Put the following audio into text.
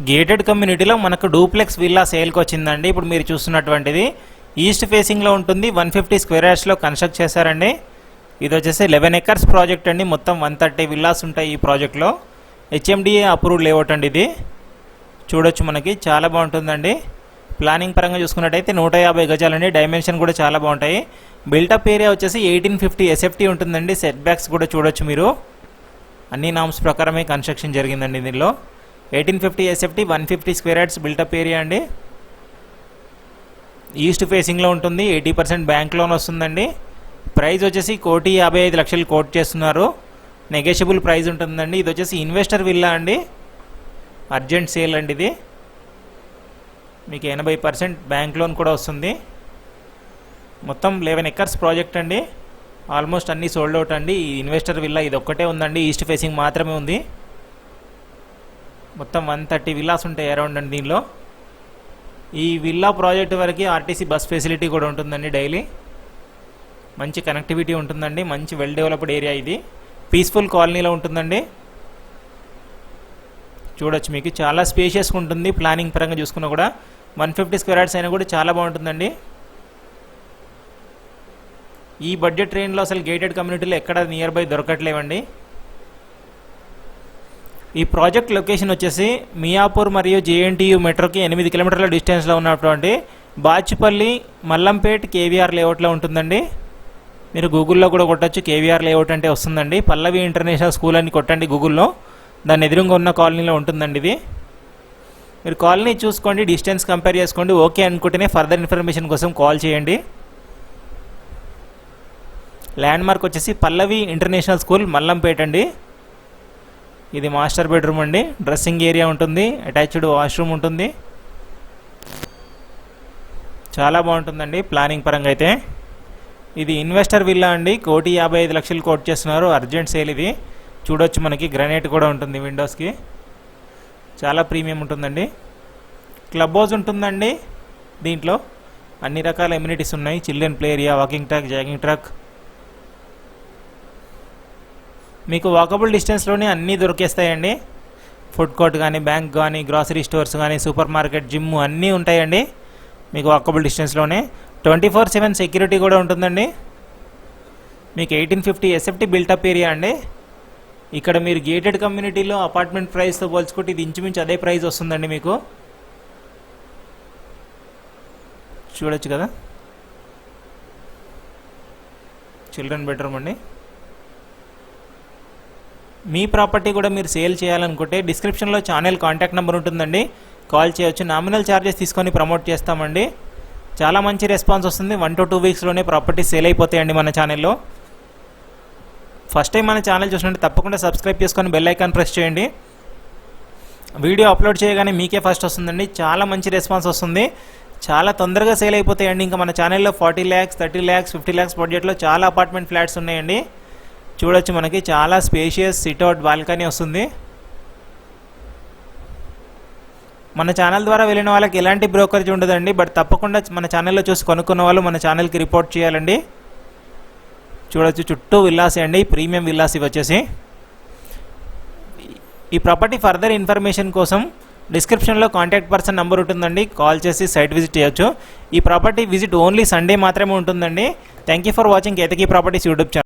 Gated కమ్యూనిటీలో మనకు duplex villa సేల్కి వచ్చిందండి. ఇప్పుడు మీరు చూస్తున్నటువంటిది. ఈస్ట్ ఫేసింగ్లో ఉంటుంది. వన్ ఫిఫ్టీ స్క్వేర్ యార్డ్స్లో కన్స్ట్రక్ట్ చేశారండి. ఇది వచ్చేసి లెవెన్ ఎకర్స్ ప్రాజెక్ట్ అండి. మొత్తం వన్ థర్టీ విల్లాస్ ఉంటాయి ఈ ప్రాజెక్ట్లో హెచ్ఎండిఏ అప్రూవ్డ్ లేఅవుట్ అండి ఇది. చూడొచ్చు మనకి. చాలా బాగుంటుందండి. ప్లానింగ్ పరంగా చూసుకున్నట్టయితే నూట యాభై గజాలండి. డైమెన్షన్ కూడా చాలా బాగుంటాయి. బిల్టప్ ఏరియా వచ్చేసి ఎయిటీన్ ఫిఫ్టీ ఎస్ఎఫ్టీ ఉంటుందండి. సెట్ బ్యాక్స్ కూడా చూడొచ్చు మీరు. అన్ని నామ్స్ ప్రకారమే కన్స్ట్రక్షన్ జరిగిందండి దీనిలో. Eighteen fifty SFT one fifty square yards built up area అండి. ఈస్ట్ ఫేసింగ్లో ఉంటుంది ఎయిటీ పర్సెంట్ బ్యాంక్ లోన్ వస్తుందండి. ప్రైస్ వచ్చేసి కోటి యాభై ఐదు లక్షలు కోట్ చేస్తున్నారు. నెగోషియబుల్ ప్రైస్ ఉంటుందండి. ఇది వచ్చేసి ఇన్వెస్టర్ విల్లా అండి. అర్జెంట్ సేల్ అండి ఇది. మీకు ఎనభై పర్సెంట్ బ్యాంక్ లోన్ కూడా వస్తుంది. మొత్తం లెవెన్ ఎకర్స్ ప్రాజెక్ట్ అండి. ఆల్మోస్ట్ అన్నీ సోల్డ్ అవుట్ అండి. ఈ ఇన్వెస్టర్ విల్లా ఇది ఒక్కటే ఉందండి. ఈస్ట్ ఫేసింగ్ మాత్రమే ఉంది. మొత్తం వన్ థర్టీ విల్లాస్ ఉంటాయి అరౌండ్ అండి దీనిలో. ఈ విల్లా ప్రాజెక్ట్ వరకు ఆర్టీసీ బస్ ఫెసిలిటీ కూడా ఉంటుందండి డైలీ. మంచి కనెక్టివిటీ ఉంటుందండి మంచి వెల్ డెవలప్డ్ ఏరియా ఇది. పీస్ఫుల్ కాలనీలో ఉంటుందండి. చూడొచ్చు మీకు చాలా స్పేషియస్గా ఉంటుంది ప్లానింగ్ పరంగా చూసుకున్నా కూడా. వన్ ఫిఫ్టీ స్క్వేర్ యార్డ్స్ అయినా కూడా చాలా బాగుంటుందండి. ఈ బడ్జెట్ ట్రైన్లో అసలు గేటెడ్ కమ్యూనిటీలో ఎక్కడ నియర్ బై దొరకట్లేవండి. ఈ ప్రాజెక్ట్ లొకేషన్ వచ్చేసి మియాపూర్ మరియు జేఎన్టీయు మెట్రోకి ఎనిమిది కిలోమీటర్ల డిస్టెన్స్లో ఉన్నటువంటి బాచిపల్లి మల్లంపేట్ కేవీఆర్ లేఅవుట్లో ఉంటుందండి. మీరు గూగుల్లో కూడా కొట్టచ్చు కేవీఆర్ లేఅవుట్ అంటే వస్తుందండి. పల్లవి ఇంటర్నేషనల్ స్కూల్ అని కొట్టండి గూగుల్లో. దాని ఎదురుగా ఉన్న కాలనీలో ఉంటుందండి ఇది. మీరు కాలనీ చూసుకోండి డిస్టెన్స్ కంపేర్ చేసుకోండి ఓకే అనుకుంటేనే ఫర్దర్ ఇన్ఫర్మేషన్ కోసం కాల్ చేయండి. ల్యాండ్ మార్క్ వచ్చేసి పల్లవి ఇంటర్నేషనల్ స్కూల్ మల్లంపేట అండి. ఇది మాస్టర్ బెడ్రూమ్ అండి. డ్రెస్సింగ్ ఏరియా ఉంటుంది. అటాచ్డ్ వాష్రూమ్ ఉంటుంది. చాలా బాగుంటుందండి ప్లానింగ్ పరంగా అయితే. ఇది ఇన్వెస్టర్ విల్లా అండి. కోటి యాభై ఐదు లక్షలు కోట్ చేస్తున్నారు. అర్జెంట్ సేల్ ఇది. చూడొచ్చు మనకి. గ్రనైట్ కూడా ఉంటుంది విండోస్కి. చాలా ప్రీమియం ఉంటుందండి. క్లబ్ హౌస్ ఉంటుందండి దీంట్లో. అన్ని రకాల ఎమ్యూనిటీస్ ఉన్నాయి. Children play area walking track jogging track. మీకు వాకబుల్ డిస్టెన్స్లోనే అన్నీ దొరికేస్తాయండి. ఫుడ్ కోర్ట్ కానీ బ్యాంక్ కానీ గ్రాసరీ స్టోర్స్ కానీ సూపర్ మార్కెట్ జిమ్ అన్నీ ఉంటాయండి. మీకు వాకబుల్ డిస్టెన్స్లోనే ట్వంటీ ఫోర్ సెవెన్ సెక్యూరిటీ కూడా ఉంటుందండి. మీకు eighteen fifty SFT built up area అండి. ఇక్కడ మీరు గేటెడ్ కమ్యూనిటీలో అపార్ట్మెంట్ ప్రైస్తో పోల్చుకుంటే ఇది ఇంచుమించు అదే ప్రైస్ వస్తుందండి మీకు. చూడొచ్చు కదా. చిల్డ్రన్ బెడ్రూమ్ అండి. మీ ప్రాపర్టీ కూడా మీరు సేల్ చేయాలనుకుంటే డిస్క్రిప్షన్లో ఛానల్ కాంటాక్ట్ నెంబర్ ఉంటుందండి. కాల్ చేయొచ్చు. నామినల్ ఛార్జెస్ తీసుకొని ప్రమోట్ చేస్తామండి. చాలా మంచి రెస్పాన్స్ వస్తుంది. వన్ టు టూ వీక్స్లోనే ప్రాపర్టీ సేల్ అయిపోతాయండి మన ఛానల్లో. ఫస్ట్ టైం మన ఛానల్ చూసినట్టు తప్పకుండా సబ్స్క్రైబ్ చేసుకొని బెల్ ఐకాన్ ప్రెస్ చేయండి. వీడియో అప్లోడ్ చేయగానే మీకే ఫస్ట్ వస్తుందండి. చాలా మంచి రెస్పాన్స్ వస్తుంది. చాలా తొందరగా సేల్ అయిపోతాయండి. ఇంకా మన ఛానల్లో forty lakhs thirty lakhs fifty lakhs బడ్జెట్లో చాలా అపార్ట్మెంట్ ఫ్లాట్స్ ఉన్నాయండి. చూడొచ్చు మనకి చాలా స్పేషియస్ సిట్అవుట్ బాల్కనీ వస్తుంది. మన ఛానల్ ద్వారా వెళ్ళిన వాళ్ళకి ఎలాంటి బ్రోకరేజ్ ఉండదండి బట్ తప్పకుండా మన ఛానల్లో చూసి కొనుక్కున్న వాళ్ళు మన ఛానల్కి రిపోర్ట్ చేయాలండి. చూడొచ్చు చుట్టూ విల్లాసి అండి ప్రీమియం విల్లాస్ ఇవి వచ్చేసి. ఈ ప్రాపర్టీ ఫర్దర్ ఇన్ఫర్మేషన్ కోసం డిస్క్రిప్షన్లో కాంటాక్ట్ పర్సన్ నెంబర్ ఉంటుందండి కాల్ చేసి సైట్ విజిట్ చేయొచ్చు. ఈ ప్రాపర్టీ విజిట్ ఓన్లీ సండే మాత్రమే ఉంటుందండి. Thank you for watching Ketaki properties YouTube channel